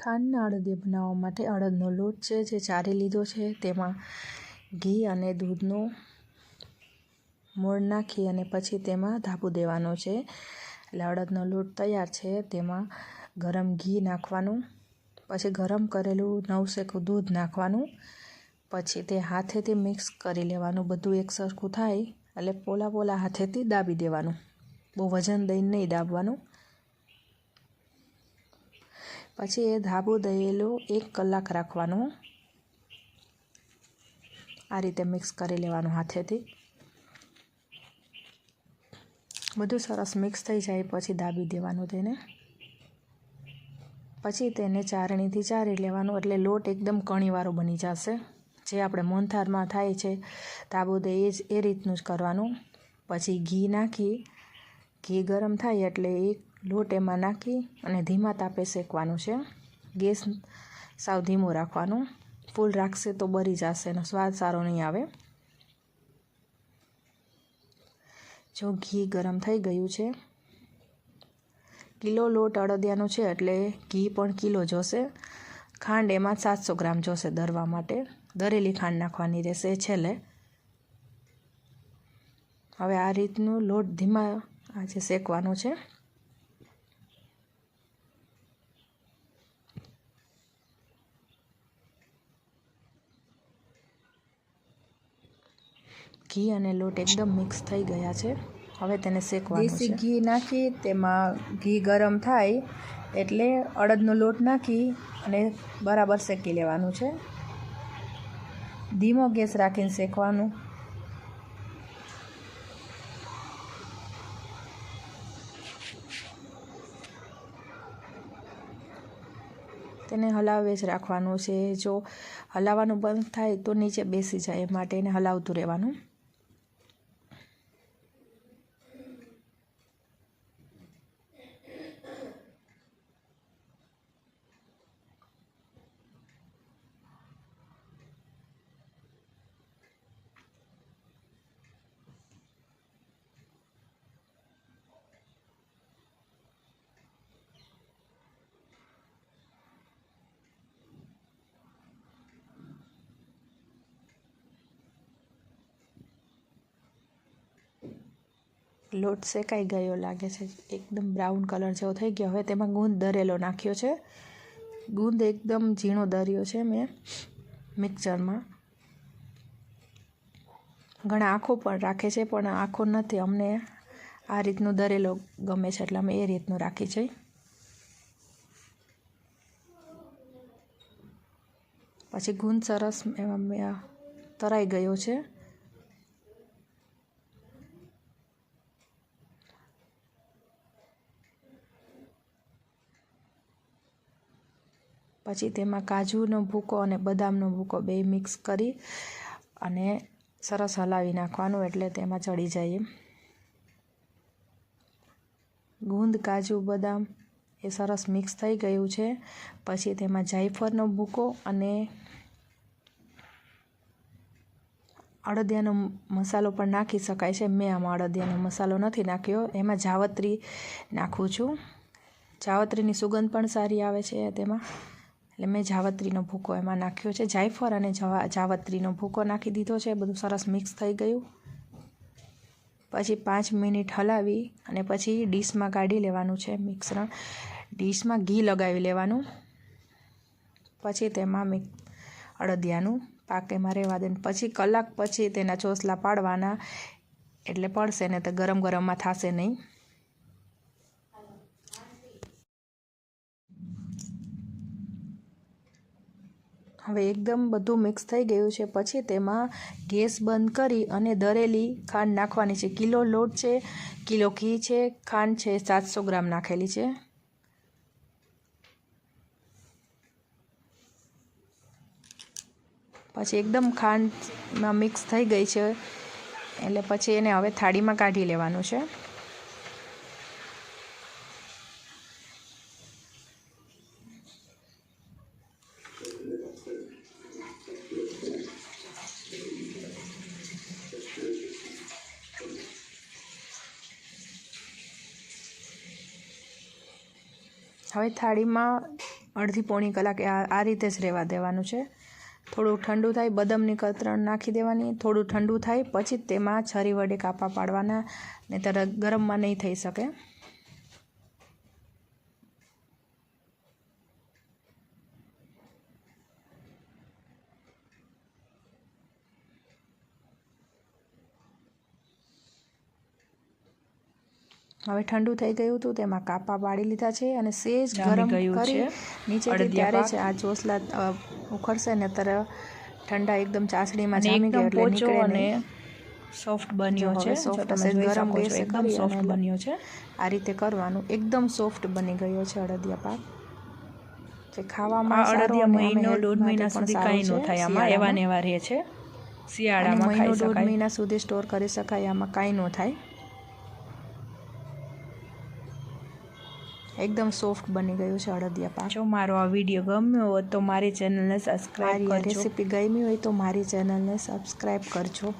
ખાંડના અડદિયા બનાવવા માટે અડદનો લોટ છે, જે ચારી લીધો છે. તેમાં ઘી અને દૂધનું મોણ નાખી અને પછી તેમાં ધાબુ દેવાનો છે. એટલે અડદનો લોટ તૈયાર છે. તેમાં ગરમ ઘી નાખવાનું, પછી ગરમ કરેલું નવસેકું દૂધ નાખવાનું, પછી તે હાથેથી મિક્સ કરી લેવાનું. બધું એક સરખું થાય એટલે પોલા પોલા હાથેથી દાબી દેવાનું. બહુ વજન દઈને નહીં દાબવાનું. પછી એ ધાબુ દયેલું એક કલાક રાખવાનું. આ રીતે મિક્સ કરી લેવાનું હાથેથી. બધું સરસ મિક્સ થઈ જાય પછી દાબી દેવાનું તેને. પછી તેને ચારણીથી ચારી લેવાનું એટલે લોટ એકદમ કણીવાળો બની જશે. જે આપણે મોહનથાળમાં થાય છે તાબુ દે એ જ, એ રીતનું જ કરવાનું. પછી ઘી નાખી. ઘી ગરમ થાય એટલે એક લોટ એમાં નાખી અને ધીમા તાપે શેકવાનું છે. ગેસ સાવ ધીમો રાખવાનું. ફૂલ રાખશે તો બળી જશે એનો સ્વાદ સારો નહીં આવે. જો ઘી ગરમ થઈ ગયું છે. કિલો લોટ અડદિયાનો છે એટલે ઘી પણ કિલો જોશે. ખાંડ એમાં સાતસો ગ્રામ જોશે દરવા માટે. દરેલી ખાંડ નાખવાની રહેશે છેલ્લે. હવે આ રીતનું લોટ ધીમા આજે શેકવાનો છે. ઘી અને લોટ એકદમ મિક્સ થઈ ગયા છે. હવે તેને શેકવાનું દેશી ઘી નાખી તેમાં ઘી ગરમ થાય એટલે અડદનો લોટ નાખી અને બરાબર શેકી લેવાનું છે. ધીમો ગેસ રાખીને શેકવાનું. તેને હલાવે જ રાખવાનું છે. જો હલાવવાનું બંધ થાય તો નીચે બેસી જાય એ માટે એને હલાવતું રહેવાનું. લોટ શેકાઈ ગયો લાગે છે. એકદમ બ્રાઉન કલર જેવો થઈ ગયો. હવે તેમાં ગુંદ દરેલો નાખ્યો છે. ગુંદ એકદમ ઝીણો દર્યો છે મેં મિક્સરમાં. ઘણા આખો પણ રાખે છે, પણ આખો નથી. અમને આ રીતનું દરેલો ગમે છે, એટલે અમે એ રીતનું રાખી છે. પછી ગુંદ સરસ તરાઈ ગયો છે. પછી તેમાં કાજુનો ભૂકો અને બદામનો ભૂકો બે મિક્સ કરી અને સરસ હલાવી નાખવાનું એટલે તેમાં ચડી જાય ગુંદ, કાજુ, બદામ એ સરસ મિક્સ થઈ ગયું છે. પછી તેમાં જાયફળનો ભૂકો અને અડદિયાનો મસાલો પણ નાખી શકાય છે. મેં આમાં અડદિયાનો મસાલો નથી નાખ્યો. એમાં જાવત્રી નાખું છું. જાવત્રીની સુગંધ પણ સારી આવે છે તેમાં. એટલે મેં જાવત્રીનો ભૂકો એમાં નાખ્યો છે. જાયફળ અને જાવત્રીનો ભૂકો નાખી દીધો છે. બધું સરસ મિક્સ થઈ ગયું. પછી પાંચ મિનિટ હલાવી અને પછી ડીશમાં કાઢી લેવાનું છે મિશ્રણ. ડીશમાં ઘી લગાવી લેવાનું. પછી તેમાં અડદિયાનું પાકેમાં રહેવા દે. પછી કલાક પછી તેના ચોસલા પાડવાના. એટલે પડશે ને તો ગરમ ગરમમાં થશે નહીં. હવે એકદમ બધું મિક્સ થઈ ગયું છે. પછી તેમાં ગેસ બંધ કરી અને દરેલી ખાંડ નાખવાની છે. કિલો લોટ છે, કિલો ઘી છે, ખાંડ છે, સાતસો ગ્રામ નાખેલી છે. પછી એકદમ ખાંડમાં મિક્સ થઈ ગઈ છે. એટલે પછી એને હવે થાળીમાં કાઢી લેવાનું છે. હવે થાળીમાં અડધી પોણી કલાક આ રીતે જ રહેવા દેવાનું છે. થોડું ઠંડુ થાય, બદામની કતરણ નાખી દેવાની, થોડું ઠંડુ થાય, પછી તેમાં છરી વડે કાપા પાડવાના, નહીંતર ગરમમાં નહીં થઈ શકે. હવે ઠંડુ થઈ ગયું હતું તેમાં કાપા પાડી લીધા છે અને સેજ ગરમ કરી છે નીચેથી ત્યારે છે આ ચોસલા ઉખડશે ને ત્યારે ઠંડા એકદમ ચાસણીમાં જામી ગયા એટલે નીકળે અને નહીં. સોફ્ટ બન્યો છે સોફ્ટ ગરમ ગેસ એકદમ સોફ્ટ બન્યો છે. આ રીતે કરવાનું. એકદમ સોફ્ટ બની ગયો છે અડદિયા પાક. જે ખાવામાં અડદિયા મહિનો દોઢ મહિના સુધી કાંઈ ન થાય આમાં એવા ને એવા રહે છે. શિયાળામાં મહિનો દોઢ મહિના સુધી સ્ટોર કરી શકાય આમાં કાંઈ ન થાય. એકદમ સોફ્ટ બની ગયું છે અડદિયા પાક. જો મારો આ વીડિયો ગમ્યો હોય તો મારી ચેનલને સબસ્ક્રાઈબ કરજો. રેસીપી ગમી હોય તો મારી ચેનલને સબસ્ક્રાઈબ કરજો.